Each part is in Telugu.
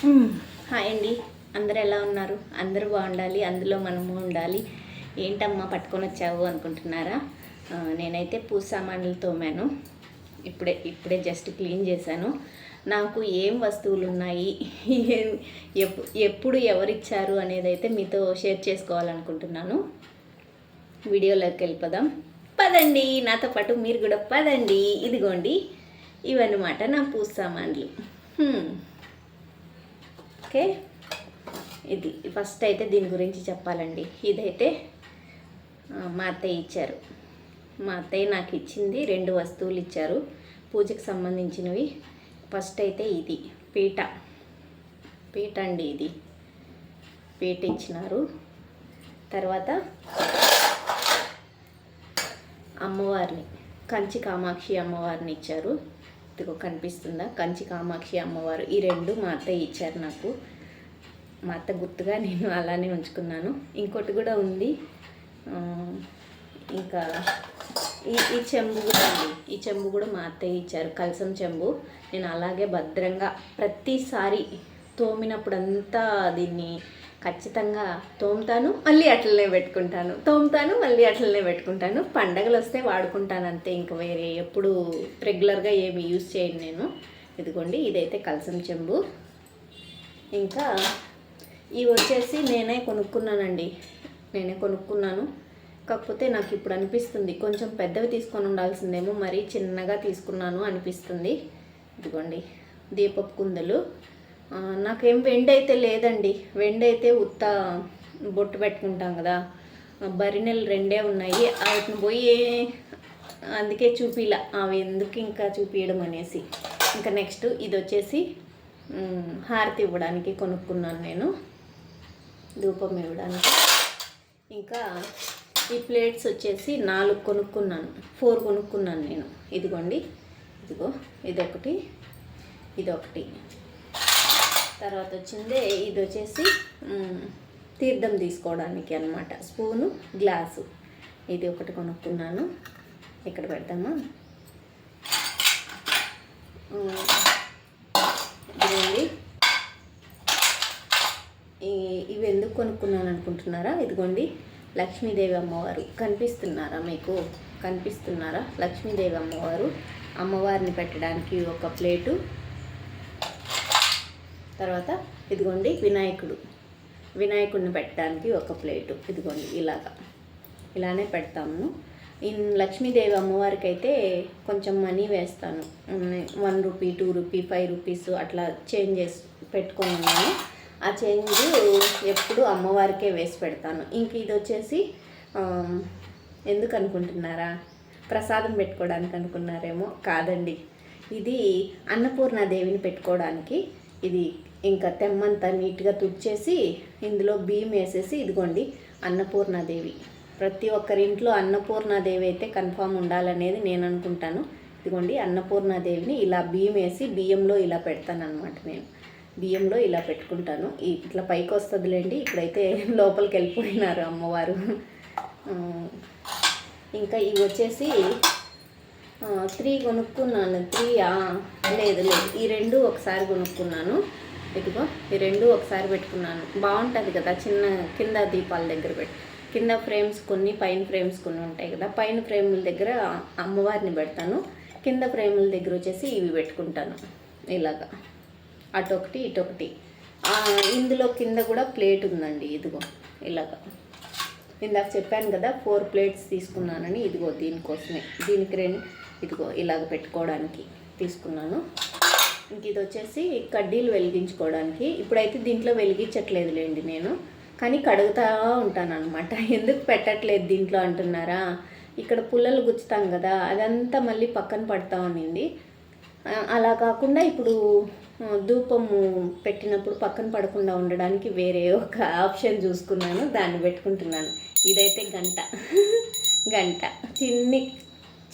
Hmm. హాయ్ అండి. అందరు ఎలా ఉన్నారు? అందరూ బాగుండాలి. అందులో మనము ఉండాలి. ఏంటమ్మా పట్టుకొని వచ్చావు అనుకుంటున్నారా? నేనైతే పూజ సామాన్లు తోమాను. ఇప్పుడే ఇప్పుడే జస్ట్ క్లీన్ చేశాను. నాకు ఏం వస్తువులు ఉన్నాయి ఏం ఎప్పుడు ఎవరిచ్చారు అనేది అయితే మీతో షేర్ చేసుకోవాలనుకుంటున్నాను. వీడియోలోకి వెళ్ళిపోదాం. పదండి. నాతో పాటు మీరు కూడా పదండి. ఇదిగోండి. ఇవన్నమాట నా పూజ సామాన్లు hmm. ఓకే. ఇది ఫస్ట్ అయితే దీని గురించి చెప్పాలండి. ఇదైతే మా అత్తయ్య ఇచ్చారు. మా అత్తయ్య నాకు ఇచ్చింది రెండు వస్తువులు ఇచ్చారు. పూజకు సంబంధించినవి. ఫస్ట్ అయితే ఇది పీట. పీట అండి ఇది. పీట ఇచ్చినారు. తర్వాత అమ్మవారిని కంచి కామాక్షి అమ్మవారిని ఇచ్చారు. ఇదిగో కనిపిస్తుందా? కంచి కామాక్షి అమ్మవారు. ఈ రెండు మా అత్తయ్య ఇచ్చారు నాకు. మా అత్త గుర్తుగా నేను అలానే ఉంచుకున్నాను. ఇంకోటి కూడా ఉంది. ఇంకా ఈ ఈ చెంబు కూడా ఉంది. ఈ చెంబు కూడా మా అత్తయ్య ఇచ్చారు. కలసం చెంబు. నేను అలాగే భద్రంగా ప్రతిసారి తోమినప్పుడంతా దీన్ని ఖచ్చితంగా తోముతాను మళ్ళీ అట్లనే పెట్టుకుంటాను. తోముతాను మళ్ళీ అట్లనే పెట్టుకుంటాను. పండగలు వస్తే వాడుకుంటాను అంతే ఇంకా వేరే ఎప్పుడు రెగ్యులర్గా ఏమి యూజ్ చేయను నేను. ఇదిగోండి ఇదైతే కలసం చెంబు. ఇంకా ఇవి వచ్చేసి నేనే కొనుక్కున్నానండి. నేనే కొనుక్కున్నాను. కాకపోతే నాకు ఇప్పుడు అనిపిస్తుంది కొంచెం పెద్దవి తీసుకొని ఉండాల్సిందేమో మరీ చిన్నగా తీసుకున్నాను అనిపిస్తుంది. ఇదిగోండి దీపపు కుందలు. నాకేం వెండి అయితే లేదండి. వెండి అయితే ఉత్త బొట్టు పెట్టుకుంటాం కదా. బరినెలు రెండే ఉన్నాయి. వాటిని పోయి అందుకే చూపిలా. అవి ఎందుకు ఇంకా చూపించడం అనేసి. ఇంకా నెక్స్ట్ ఇది వచ్చేసి హారతి ఇవ్వడానికి కొనుక్కున్నాను నేను. ధూపం ఇవ్వడానికి. ఇంకా ఈ ప్లేట్స్ వచ్చేసి నాలుగు కొనుక్కున్నాను. ఫోర్ కొనుక్కున్నాను నేను. ఇదిగోండి. ఇదిగో ఇదొకటి. ఇదొకటి. తర్వాత వచ్చిందే ఇది వచ్చేసి తీర్థం తీసుకోవడానికి అనమాట స్పూను గ్లాసు. ఇది ఒకటి కొనుక్కున్నాను. ఇక్కడ పెడతామా? ఇదిగోండి. ఇవి ఎందుకు కొనుక్కున్నాను అనుకుంటున్నారా? ఇదిగోండి లక్ష్మీదేవి అమ్మవారు కనిపిస్తున్నారా మీకు? కనిపిస్తున్నారా? లక్ష్మీదేవి అమ్మవారు అమ్మవారిని పెట్టడానికి ఒక ప్లేటు తర్వాత ఇదిగోండి వినాయకుడు. వినాయకుడిని పెట్టడానికి ఒక ప్లేటు. ఇదిగోండి ఇలాగా. ఇలానే పెడతాము. ఇన్ లక్ష్మీదేవి అమ్మవారికి అయితే కొంచెం మనీ వేస్తాను. One rupee two rupee five rupees అట్లా చేంజ్ చేసి పెట్టుకొని ఉన్నాను. ఆ చేంజ్ ఎప్పుడు అమ్మవారికే వేసి పెడతాను. ఇంక ఇది వచ్చేసి ఎందుకు అనుకుంటున్నారా? ప్రసాదం పెట్టుకోవడానికి అనుకున్నారేమో? కాదండి. ఇది అన్నపూర్ణాదేవిని పెట్టుకోవడానికి ఇది ఇంకా తెమ్మంతా నీట్గా తుడిచేసి ఇందులో బియ్యం వేసేసి ఇదిగోండి అన్నపూర్ణాదేవి. ప్రతి ఒక్కరి ఇంట్లో అన్నపూర్ణాదేవి అయితే కన్ఫామ్ ఉండాలనేది నేను అనుకుంటాను. ఇదిగోండి అన్నపూర్ణాదేవిని ఇలా బియ్యం వేసి బియ్యంలో ఇలా పెడతాను అనమాట నేను. బియ్యంలో ఇలా పెట్టుకుంటాను. ఇట్లా పైకి వస్తుందిలేండి ఇప్పుడైతే లోపలికి వెళ్ళిపోయినారు అమ్మవారు. ఇంకా ఇవి వచ్చేసి త్రీ కొనుక్కున్నాను. త్రీ లేదు లేదు. ఈ రెండు ఒకసారి కొనుక్కున్నాను. ఇదిగో ఈ రెండు ఒకసారి పెట్టుకున్నాను. బాగుంటుంది కదా చిన్న కింద దీపాల దగ్గర పెట్టి కింద ఫ్రేమ్స్ కొన్ని పైన ఫ్రేమ్స్ కొన్ని ఉంటాయి కదా. పైన ఫ్రేముల దగ్గర అమ్మవారిని పెడతాను. కింద ఫ్రేముల దగ్గర వచ్చేసి ఇవి పెట్టుకుంటాను. ఇలాగా. అటొకటి ఇటొకటి. ఇందులో కింద కూడా ప్లేట్ ఉందండి. ఇదిగో ఇలాగా. ఇందాక చెప్పాను కదా ఫోర్ ప్లేట్స్ తీసుకున్నానని. ఇదిగో దీనికోసమే. దీనికి రెండు ఇదిగో ఇలాగ పెట్టుకోవడానికి తీసుకున్నాను. ఇంక ఇది వచ్చేసి కడ్డీలు వెలిగించుకోవడానికి. ఇప్పుడైతే దీంట్లో వెలిగించట్లేదులేండి నేను. కానీ కడుగుతా ఉంటాను అనమాట ఎందుకు పెట్టట్లేదు దీంట్లో అంటున్నారా? ఇక్కడ పుల్లలు గుచ్చుతాం కదా అదంతా మళ్ళీ పక్కన పడతా ఉన్నింది అలా కాకుండా ఇప్పుడు ధూపము పెట్టినప్పుడు పక్కన పడకుండా ఉండడానికి వేరే ఒక ఆప్షన్ చూసుకున్నాను. దాన్ని పెట్టుకుంటున్నాను. ఇదైతే గంట. గంట. చిన్ని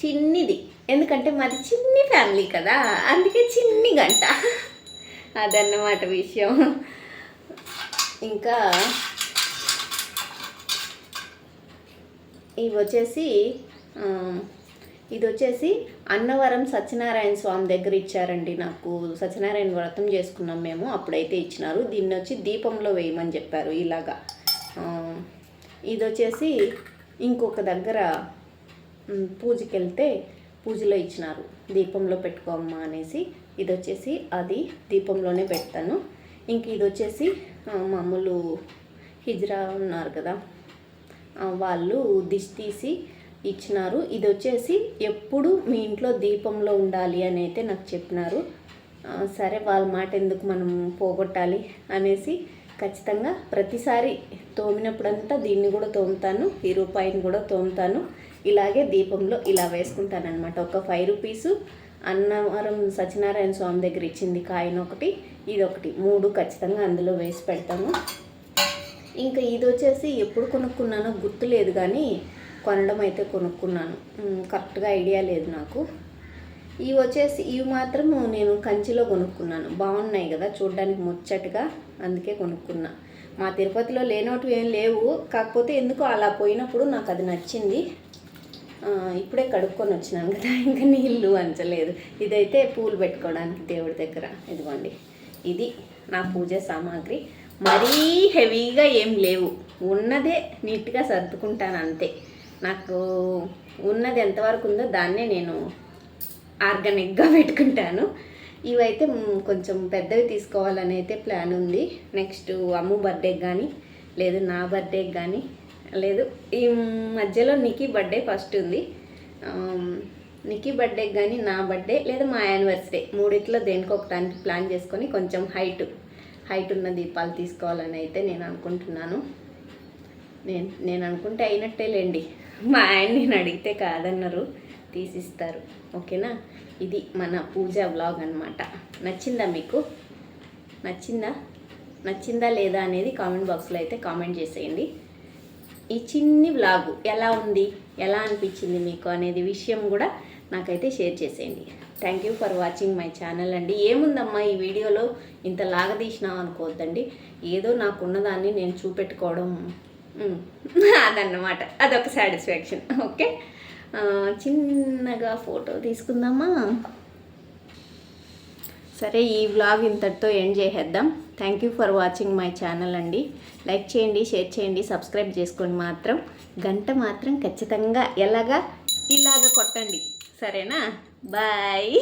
చిన్నిది. ఎందుకంటే మాది చిన్ని ఫ్యామిలీ కదా అందుకే చిన్ని గంట. అదన్నమాట విషయం. ఇంకా ఇవి వచ్చేసి ఇది వచ్చేసి అన్నవరం సత్యనారాయణ స్వామి దగ్గర ఇచ్చారండి నాకు. సత్యనారాయణ వ్రతం చేసుకున్నాం మేము అప్పుడైతే ఇచ్చినారు. దీన్ని వచ్చి దీపంలో వేయమని చెప్పారు ఇలాగా. ఇది వచ్చేసి ఇంకొక దగ్గర పూజకి వెళ్తే పూజలో ఇచ్చినారు. దీపంలో పెట్టుకోమ్మా అనేసి ఇది వచ్చేసి అది దీపంలోనే పెడతాను. ఇంక ఇది వచ్చేసి మామూలు హిజ్రా ఉన్నారు కదా వాళ్ళు దిష్ తీసి ఇచ్చినారు. ఇది వచ్చేసి ఎప్పుడు మీ ఇంట్లో దీపంలో ఉండాలి అని అయితే నాకు చెప్పినారు. సరే వాళ్ళ మాట ఎందుకు మనం పోగొట్టాలి అనేసి ఖచ్చితంగా ప్రతిసారి తోమినప్పుడంతా దీన్ని కూడా తోముతాను ఈ రూపాయిని కూడా తోముతాను. ఇలాగే దీపంలో ఇలా వేసుకుంటానమాట ఒక ఫైవ్ రూపీసు అన్నవరం సత్యనారాయణ స్వామి దగ్గర ఇచ్చింది కాయిన్ ఒకటి ఇది ఒకటి. మూడు ఖచ్చితంగా అందులో వేసి పెడతాము ఇంకా ఇది వచ్చేసి ఎప్పుడు కొనుక్కున్నానో గుర్తులేదు కానీ కొనడం అయితే కొనుక్కున్నాను. కరెక్ట్గా ఐడియా లేదు నాకు. ఇవి వచ్చేసి ఇవి మాత్రం నేను కంచిలో కొనుక్కున్నాను. బాగున్నాయి కదా చూడడానికి ముచ్చటగా అందుకే కొనుక్కున్నా. మా తిరుపతిలో లేనోటివి ఏం లేవు. కాకపోతే ఎందుకో అలా పోయినప్పుడు నాకు అది నచ్చింది. ఇప్పుడే కడుక్కొని వచ్చినాను కదా ఇంకా నీళ్ళు అంచలేదు ఇదైతే పూలు పెట్టుకోవడానికి దేవుడి దగ్గర. ఇదిగోండి. ఇది నా పూజ సామాగ్రి. మరీ హెవీగా ఏం లేవు. ఉన్నదే నీట్గా సర్దుకుంటాను అంతే. నాకు ఉన్నది ఎంతవరకు ఉందో దాన్నే నేను ఆర్గానిక్గా పెట్టుకుంటాను. ఇవైతే కొంచెం పెద్దవి తీసుకోవాలని అయితే ప్లాన్ ఉంది. నెక్స్ట్ అమ్ము బర్త్డేకి కానీ లేదు నా బర్త్డేకి కానీ లేదు. ఈ మధ్యలో నికీ బర్త్డే ఫస్ట్ ఉంది. ఆమ్, నికీ కానీ నా బర్త్డే లేదా మా యానివర్సరీ మూడిట్లో దేనికో ఒకటానికి ప్లాన్ చేసుకొని కొంచెం హైట్ హైట్ ఉన్న దీపాలు తీసుకోవాలని అయితే నేను అనుకుంటున్నాను. నేను నేను అనుకుంటే అయినట్టే లేండి. మా ఆయన నేను అడిగితే కాదన్నారు. తీసిస్తారు. ఓకేనా? ఇది మన పూజ వ్లాగ్ అనమాట నచ్చిందా మీకు? నచ్చిందా? నచ్చిందా లేదా అనేది కామెంట్ బాక్స్లో అయితే కామెంట్ చేసేయండి. ఈ చిన్ని వ్లాగ్ ఎలా ఉంది ఎలా అనిపించింది మీకు అనేది విషయం కూడా నాకైతే షేర్ చేసేయండి. Thank you for watching my channel అండి. ఏముందమ్మా ఈ వీడియోలో? ఇంత లాగదీసినాం అనుకోవద్దండి. ఏదో నాకున్నదాన్ని నేను చూపెట్టుకోవడం అదన్నమాట. అదొక సాటిస్ఫాక్షన్ ఓకే చిన్నగా ఫోటో తీసుకుందామా? సరే ఈ వ్లాగ్ ఇంతటితో ఎండ్ చేసేద్దాం. Thank you for watching my channel అండి. లైక్ చేయండి షేర్ చేయండి సబ్స్క్రైబ్ చేసుకోండి మాత్రం. గంట మాత్రం ఖచ్చితంగా ఎలాగా? ఇలాగ కొట్టండి. సరేనా? బాయ్